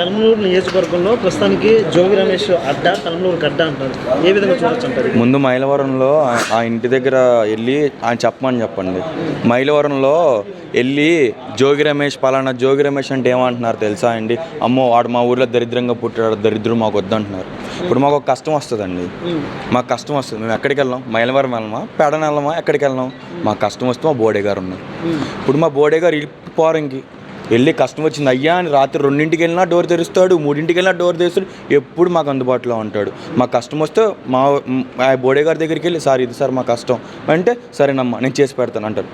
పెనమలూరు నియోజకవర్గంలో ప్రస్తుతానికి జోగి రమేష్ అడ్డా పెనమలూరు గడ్డ అంటారు. ఏ విధంగా చూడొచ్చు అంటారు? ముందు మైలవరంలో ఆ- ఇంటి దగ్గర వెళ్ళి ఆయన చెప్పమని చెప్పండి. మైలవరంలో వెళ్ళి జోగి రమేష్ పలానా జోగి రమేష్ అంటే ఏమంటున్నారు తెలుసా అండి? అమ్మో వాడు మా ఊర్లో దరిద్రంగా పుట్టాడు దరిద్రం మాకు వద్దంటున్నారు. ఇప్పుడు మాకు ఒక కష్టం వస్తుందండి. మాకు కష్టం వస్తుంది. మేము ఎక్కడికి వెళ్ళాం? మైలవరం వెళ్ళమా? పెడన వెళ్ళమా? ఎక్కడికి వెళ్ళాం? మాకు కష్టం వస్తే మా బోడే గారు ఉన్నారు. ఇప్పుడు మా బోడే గారు పోరంకి వెళ్ళి కష్టం వచ్చింది అయ్యా అని రాత్రి రెండింటికి వెళ్ళినా డోర్ తెరుస్తాడు మూడింటికి వెళ్ళినా డోర్ తెరుస్తాడు ఎప్పుడు మాకు అందుబాటులో ఉంటాడు. మా కష్టం వస్తే మా ఆ బోడే గారి దగ్గరికి వెళ్ళి సార్ ఇది సార్ మా కష్టం. అంటే సరేనమ్మా నేను చేసి పెడతాను అంటాడు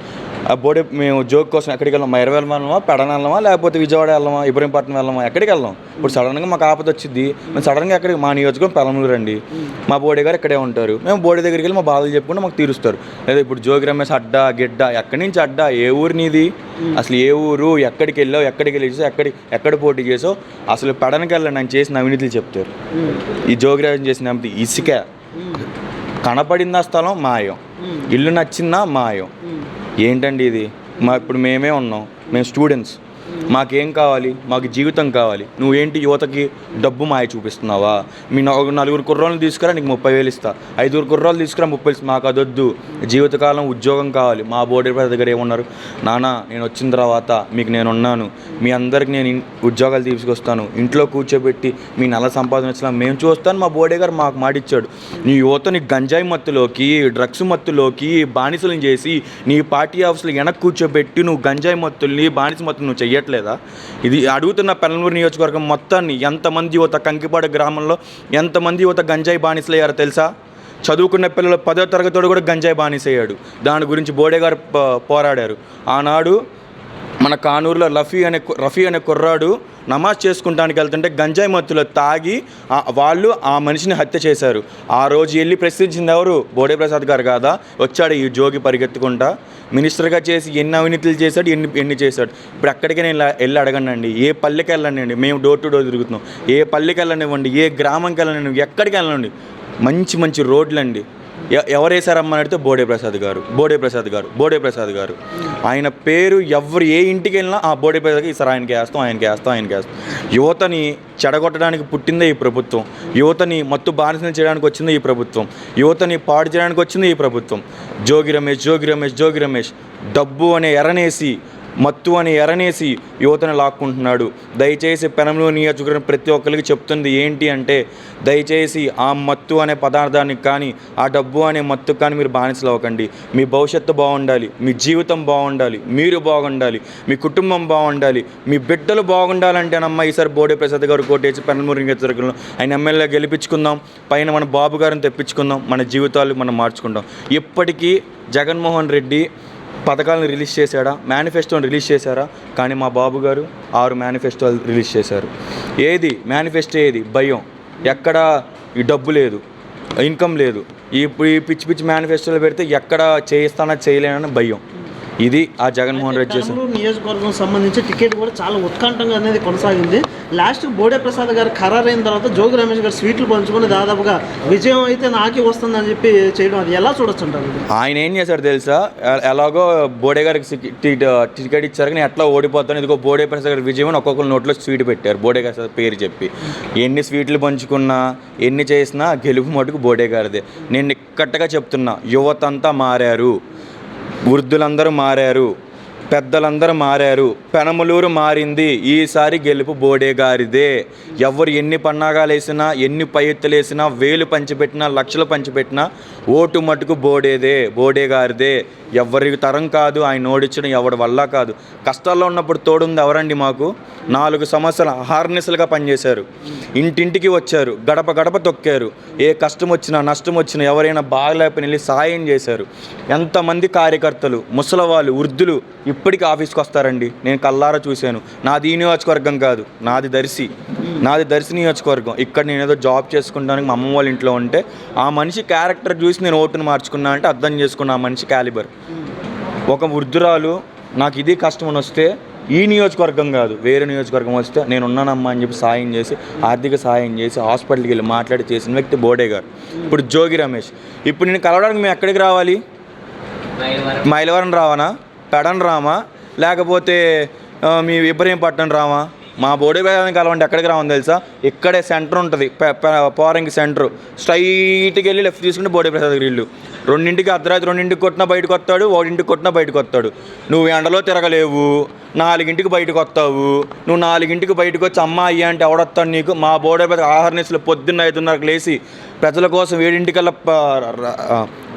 ఆ బోడే మేము జోక్ కోసం ఎక్కడికి వెళ్ళాం? మా ఇరవై వెళ్ళమా? పెడన వెళ్ళమా? లేకపోతే విజయవాడ వెళ్ళమా? ఇబ్రహీంపట్నం వెళ్ళమా? ఎక్కడికి వెళ్ళాం? ఇప్పుడు సడన్గా మాకు ఆపద వచ్చింది మేము సడన్గా ఎక్కడికి మా నియోజకవర్గం పెలమూరు రండి మా బోడే గారు ఇక్కడే ఉంటారు. మేము బోడే దగ్గరికి వెళ్ళి మా బాధలు చెప్పుకుంటే మాకు తీరుస్తారు. లేదా ఇప్పుడు జోగి రమేష్ అడ్డా గిడ్డ ఎక్కడి నుంచి అడ్డా? ఏ ఊరు నీది? అసలు ఏ ఊరు? ఎక్కడికి వెళ్ళావు? ఎక్కడికి వెళ్ళి ఎక్కడి ఎక్కడ పోటీ చేసావు? అసలు పెడనకి వెళ్ళండి ఆయన చేసిన అవినీతులు చెప్తారు. ఈ జోగిరాజన్ చేసిన అవినీతి ఇసుక. కనపడిందా స్థలం మాయం. ఇల్లు నచ్చిందా మాయం. ఏంటండి ఇది? మా ఇప్పుడు మేమే ఉన్నాం. మేము స్టూడెంట్స్ మాకేం కావాలి? మాకు జీవితం కావాలి. నువ్వేంటి యువతకి డబ్బు మాయ చూపిస్తున్నావా? మీ నలుగురు నలుగురు కుర్రోళ్ళు తీసుకురా నీకు ముప్పై వేలు ఇస్తా. ఐదుగురు కుర్రోళ్ళు తీసుకురా ముప్పై ఇస్తా. మాకు అదొద్దు. జీవితకాలం ఉద్యోగం కావాలి. మా బోర్డు దగ్గర ఏమన్నారు? నానా నేను వచ్చిన తర్వాత మీకు నేను ఉన్నాను. మీ అందరికి నేను ఉద్యోగాలు తీసుకొస్తాను. ఇంట్లో కూర్చోబెట్టి మీ నెల సంపాదన వచ్చిన మేము చూస్తాను. మా బోడే గారు మాకు మాటిచ్చాడు. నీ యువతని గంజాయి మత్తులోకి డ్రగ్స్ మత్తులోకి బానిసలను చేసి నీ పార్టీ ఆఫీసులు వెనక్కి కూర్చోబెట్టి నువ్వు గంజాయి మత్తుల్ని బానిస మత్తులు నువ్వు చెయ్యట్లేదా ఇది అడుగుతున్న పెనలూరు నియోజకవర్గం మొత్తాన్ని ఎంతమంది యువత కంకిపాడు గ్రామంలో ఎంతమంది యువత గంజాయి బానిసలయ్యారో తెలుసా? చదువుకున్న పిల్లలు పదో తరగతిలో కూడా గంజాయి బానిసయ్యాడు. దాని గురించి బోడే గారు పోరాడారు. ఆనాడు మన కానూరులో రఫీ అనే రఫీ అనే కుర్రాడు నమాజ్ చేసుకుంటానికి వెళ్తుంటే గంజాయి మత్తులో తాగి వాళ్ళు ఆ మనిషిని హత్య చేశారు. ఆ రోజు వెళ్ళి ప్రశ్నించింది ఎవరు? బోడే ప్రసాద్ గారు కాదా? వచ్చాడు ఈ జోగి పరిగెత్తుకుంటా. మినిస్టర్గా చేసి ఎన్ని అవినీతులు చేశాడు ఎన్ని ఎన్ని చేశాడు? ఇప్పుడు ఎక్కడికి నేను వెళ్ళి అడగండి ఏ పల్లెకి వెళ్ళండి మేము డోర్ టు డోర్ తిరుగుతున్నాం. ఏ పల్లెకి వెళ్ళనివ్వండి? ఏ గ్రామంకి వెళ్ళనివ్వండి? ఎక్కడికి వెళ్ళండి మంచి మంచి రోడ్లు అండి ఎవరు వేసారమ్మని అడిగితే బోడే ప్రసాద్ గారు బోడే ప్రసాద్ గారు బోడే ప్రసాద్ గారు. ఆయన పేరు ఎవరు ఏ ఇంటికి వెళ్ళినా ఆ బోడే ప్రసాద్కి ఈసారి ఆయనకి వేస్తాం ఆయనకి వేస్తాం ఆయనకి వేస్తాం. యువతని చెడగొట్టడానికి పుట్టిందే ఈ ప్రభుత్వం. యువతని మత్తు బానిసలు చేయడానికి వచ్చింది ఈ ప్రభుత్వం. యువతని పాడు చేయడానికి వచ్చింది ఈ ప్రభుత్వం. జోగి రమేష్ జోగి రమేష్ జోగి రమేష్ డబ్బు అనే ఎరనేసి మత్తు అని ఎరనేసి యువతను లాక్కుంటున్నాడు. దయచేసి పెనంలో నియోజకవర్గం ప్రతి ఒక్కరికి చెప్తుంది ఏంటి అంటే దయచేసి ఆ మత్తు అనే పదార్థానికి కానీ ఆ డబ్బు అనే మత్తు కానీ మీరు బానిసలు అవ్వకండి మీ భవిష్యత్తు బాగుండాలి మీ జీవితం బాగుండాలి మీరు బాగుండాలి మీ కుటుంబం బాగుండాలి మీ బిడ్డలు బాగుండాలంటేనమ్మా ఈసారి బోడే ప్రసాద్ గారు కోటేసి పెనమూరు నియోజకవర్గంలో ఆయన ఎమ్మెల్యే గెలిపించుకుందాం పైన మన బాబు గారిని తెప్పించుకుందాం మన జీవితాలు మనం మార్చుకుందాం. ఇప్పటికీ జగన్మోహన్ రెడ్డి పథకాలను రిలీజ్ చేశాడా? మేనిఫెస్టోని రిలీజ్ చేశారా? కానీ మా బాబు గారు ఆరు మేనిఫెస్టోలు రిలీజ్ చేశారు. ఏది? మేనిఫెస్టో ఏది? భయం. ఎక్కడ డబ్బు లేదు. ఇన్కమ్ లేదు. ఇప్పుడు ఈ పిచ్చి పిచ్చి మేనిఫెస్టోలు పెడితే ఎక్కడ చేయిస్తానా చేయలేనని భయం. ఇది ఆ జగన్మోహన్ రెడ్డి చేసిన నియోజకవర్గం సంబంధించి టికెట్ కూడా చాలా ఉత్కంఠంగా అనేది కొనసాగింది. లాస్ట్ బోడే ప్రసాద్ గారు ఖరారైన తర్వాత జోగి రమేష్ గారు స్వీట్లు పంచుకొని దాదాపుగా విజయం అయితే నాకే వస్తుందని చెప్పి చేయడం అది ఎలా చూడొచ్చు అంటారు? ఆయన ఏం చేశాడు తెలుసా? ఎలాగో బోడే గారికి టికెట్ ఇచ్చారు కానీ ఎట్లా ఓడిపోతాను ఇదిగో బోడే ప్రసాద్ గారి విజయం అని ఒక్కొక్కరు నోట్లో స్వీట్ పెట్టారు బోడే గారి పేరు చెప్పి. ఎన్ని స్వీట్లు పంచుకున్నా ఎన్ని చేసినా గెలుపు మటుకు బోడే గారిదే. నేను నిక్కట్టగా చెప్తున్నా యువతంతా మారారు. వృద్ధులందరూ మారారు. పెద్దలందరూ మారారు. పెనమలూరు మారింది. ఈసారి గెలుపు బోడే గారిదే ఎవరు ఎన్ని పన్నాగాలు వేసినా ఎన్ని పై వేసినా వేలు పంచిపెట్టినా లక్షలు పంచిపెట్టినా ఓటు మటుకు బోడేదే బోడే గారిదే ఎవరి తరం కాదు ఆయన ఓడించడం ఎవడి వల్ల కాదు. కష్టాల్లో ఉన్నప్పుడు తోడుంది ఎవరండి మాకు? నాలుగు సంవత్సరాలు హార్నెస్లుగా పనిచేశారు. ఇంటింటికి వచ్చారు. గడప గడప తొక్కారు. ఏ కష్టం వచ్చినా నష్టం వచ్చినా ఎవరైనా బాగలేపని వెళ్ళి సాయం చేశారు. ఎంతమంది కార్యకర్తలు ముసలవాళ్ళు వృద్ధులు ఇప్పటికీ ఆఫీస్కి వస్తారండి. నేను కల్లారా చూశాను. నాది ఈ నియోజకవర్గం కాదు. నాది దర్శి. నాది దర్శి నియోజకవర్గం. ఇక్కడ నేను ఏదో జాబ్ చేసుకుంటానికి మా అమ్మ వాళ్ళ ఇంట్లో ఉంటే ఆ మనిషి క్యారెక్టర్ చూసి నేను ఓటును మార్చుకున్నా అంటే అర్థం చేసుకున్నా ఆ మనిషి క్యాలిబర్. ఒక వృద్ధురాలు నాకు ఇది కష్టం అని వస్తే ఈ నియోజకవర్గం కాదు. వేరే నియోజకవర్గం వస్తే నేను ఉన్నానమ్మా అని చెప్పి సాయం చేసి ఆర్థిక సాయం చేసి హాస్పిటల్కి వెళ్ళి మాట్లాడి చేసిన వ్యక్తి బోడే గారు. ఇప్పుడు జోగి రమేష్. ఇప్పుడు నేను కలవడానికి మేము ఎక్కడికి రావాలి? మైలవరం. రావానా పెడన్ రామా? లేకపోతే మీ ఇబ్రహీంపట్నం రామా? మా బోడే ప్రసాదం కలవండి ఎక్కడికి రావని తెలుసా? ఇక్కడే సెంటర్ ఉంటుంది పోరంగి సెంటర్. స్ట్రైట్కి వెళ్ళి లెఫ్ట్ తీసుకుంటే బోడే ప్రసాద్ ఇల్లు. రెండింటికి అర్ధరాత్రి రెండింటికి కొట్టిన బయటకు వస్తాడు ఒకటింటికి కొట్టిన బయటకు వస్తాడు. నువ్వు ఎండలో తిరగలేవు నాలుగింటికి బయటకు వస్తావు నువ్వు నాలుగింటికి బయటకు వచ్చి అమ్మ అయ్యా అంటే ఎవడొస్తాడు నీకు? మా బోడే ప్రసాద్ ఆహార పొద్దున్న ఐదున్నరకు లేచి ప్రజల కోసం ఏడింటికల్లా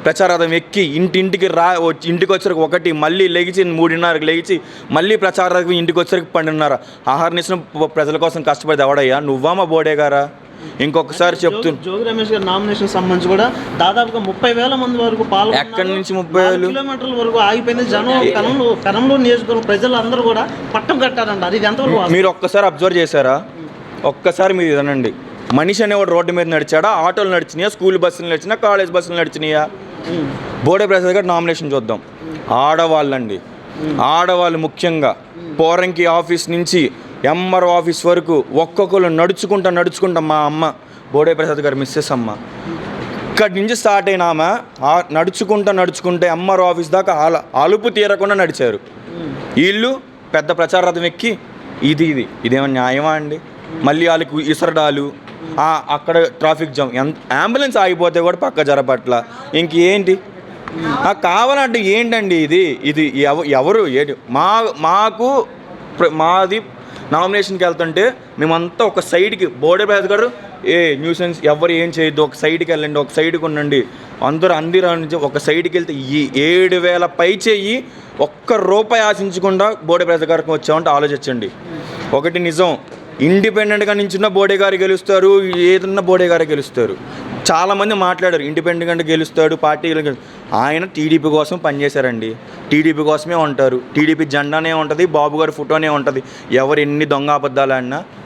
ప్రచారథం ఎక్కి ఇంటింటికి రా వచ్చి ఇంటికి వచ్చరికి ఒకటి మళ్ళీ లెగిచి మూడున్నరకు లెగిచి మళ్ళీ ప్రచారథం ఇంటికి వచ్చరికి పన్నెండున్నర. ఆహార ప్రజల కోసం కష్టపడితే ఎవడయ్యా? నువ్వా మా బోడే గారా? ఇంకొకసారి చెప్తు జోగి- రమేష్ గారి నామినేషన్ సంబంధించి కూడా దాదాపుగా ముప్పై వేల మంది వరకు పాల్గొన్నారు. ఎక్కడి నుంచి ముప్పై వేలు? కిలోమీటర్ల వరకు ఆగిపోయింది. జనం కనంలో కనంలో నియోజకవర్గం ప్రజలందరూ కూడా పట్టం కట్టారంట. అది ఎంతవరకు? మీరు ఒక్కసారి అబ్జర్వ్ చేశారా? ఒక్కసారి మీరు ఇదనండి మనిషి అనేవాడు రోడ్డు మీద నడిచాడా? ఆటోలు నడిచినాయా? స్కూల్ బస్సులు నడిచినా కాలేజ్ బస్సులు నడిచినాయా. బోడే ప్రసాద్ గారు నామినేషన్ చూద్దాం. ఆడవాళ్ళండి. ఆడవాళ్ళు ముఖ్యంగా. పోరంకి ఆఫీస్ నుంచి ఎంఆర్ ఆఫీస్ వరకు ఒక్కొక్కరు నడుచుకుంటా నడుచుకుంటా మా అమ్మ బోడే ప్రసాద్ గారు మిస్సెస్ అమ్మ. ఇక్కడి నుంచి స్టార్ట్ అయిన ఆమె నడుచుకుంటా నడుచుకుంటే ఎంఆర్ ఆఫీస్ దాకా అల అలుపు తీరకుండా నడిచారు. వీళ్ళు పెద్ద ప్రచార రథం ఎక్కి ఇది ఇది ఇదేమన్నా న్యాయమా అండి? మళ్ళీ వాళ్ళకి ఇసరడాలు అక్కడ ట్రాఫిక్ జామ్ ఎంత అంబులెన్స్ ఆగిపోతే కూడా పక్క జరపట్ల ఇంకేంటి ఆ, కావాలంటే ఏంటండి ఇది? ఇది ఎవరు? ఏంటి మా మాకు మాది నామినేషన్కి వెళ్తుంటే మేమంతా ఒక సైడ్కి బోర్డే ప్రసాద్ గారు ఏ న్యూసెన్స్ ఎవరు ఏం చేయొద్దు ఒక సైడ్కి వెళ్ళండి ఒక సైడ్కి ఉండండి. అందరూ అందరూ నుంచి ఒక సైడ్కి వెళ్తే ఈ ఏడు వేల పై చేయి ఒక్క రూపాయి ఆశించకుండా బోడే ప్రసాద్ గారికి వచ్చామంటే ఆలోచించండి. ఒకటి నిజం ఇండిపెండెంట్గా నించున్న బోడే గారు గెలుస్తారు ఏదన్నా బోడే గారే గెలుస్తారు. చాలామంది మాట్లాడారు ఇండిపెండెంట్గా గెలుస్తాడు పార్టీ ఆయన టీడీపీ కోసం పనిచేశారండి. టీడీపీ కోసమే ఉంటారు. టీడీపీ జెండానే ఉంటుంది బాబు గారి ఫోటోనే ఉంటుంది. ఎవరు ఎన్ని దొంగ అబద్ధాలు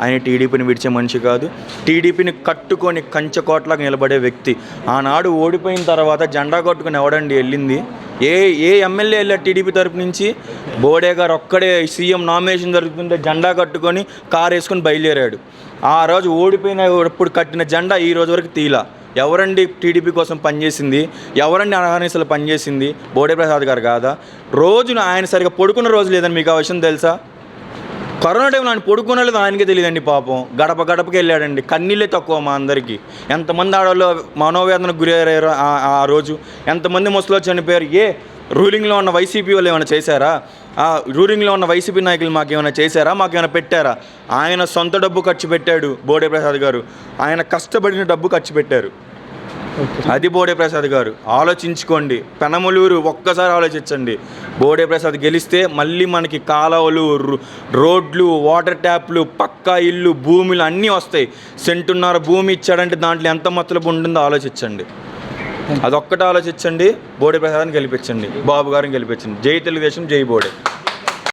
ఆయన టీడీపీని విడిచే మనిషి కాదు. టీడీపీని కట్టుకొని కంచెకోటలాగా నిలబడే వ్యక్తి. ఆనాడు ఓడిపోయిన తర్వాత జెండా కట్టుకొని ఎవడండి వెళ్ళింది? ఏ ఏ ఎమ్మెల్యే వెళ్ళారు టీడీపీ తరపు నుంచి? బోడే గారు ఒక్కడే సీఎం నామినేషన్ జరుగుతుంటే జెండా కట్టుకొని కారు వేసుకొని బయలుదేరాడు. ఆ రోజు ఓడిపోయిన ఇప్పుడు కట్టిన జెండా ఈ రోజు వరకు తీలా. ఎవరండి టీడీపీ కోసం పనిచేసింది? ఎవరండి అనాహనిసలు పనిచేసింది బోడే ప్రసాద్ గారు కాదా? రోజున ఆయన సరిగా పడుకున్న రోజు లేదని మీకు ఆ విషయం తెలుసా? కరోనా టైంలో ఆయన పడుకున్నలేదు ఆయనకే తెలియదండి పాపం. గడప గడపకి వెళ్ళాడండి. కన్నీళ్ళే తక్కువ మా అందరికీ. ఎంతమంది ఆడవాళ్ళు మనోవేదనకు గురయ్యారు ఆ- ఆ రోజు? ఎంతమంది ముసలో చనిపోయారు? ఏ రూలింగ్లో ఉన్న వైసీపీ వాళ్ళు ఏమైనా చేశారా? ఆ రూలింగ్లో ఉన్న వైసీపీ నాయకులు మాకు ఏమైనా చేశారా? మాకు ఏమైనా పెట్టారా? ఆయన సొంత డబ్బు ఖర్చు పెట్టాడు బోడే ప్రసాద్ గారు. ఆయన కష్టపడిన డబ్బు ఖర్చు పెట్టారు. అది బోడే ప్రసాద్ గారు. ఆలోచించుకోండి. పెనమలూరు ఒక్కసారి ఆలోచించండి. బోడే ప్రసాద్ గెలిస్తే మళ్ళీ మనకి కాలువలు రోడ్లు వాటర్ ట్యాప్లు పక్కా ఇల్లు భూములు అన్నీ వస్తాయి. సెంటున్నర భూమి ఇచ్చాడంటే దాంట్లో ఎంత మతలబు ఉంటుందో ఆలోచించండి. అదొక్కటి ఆలోచించండి. బోడే ప్రసాద్ని గెలిపించండి. బాబు గారిని గెలిపించండి. జై తెలుగుదేశం జై బోడే.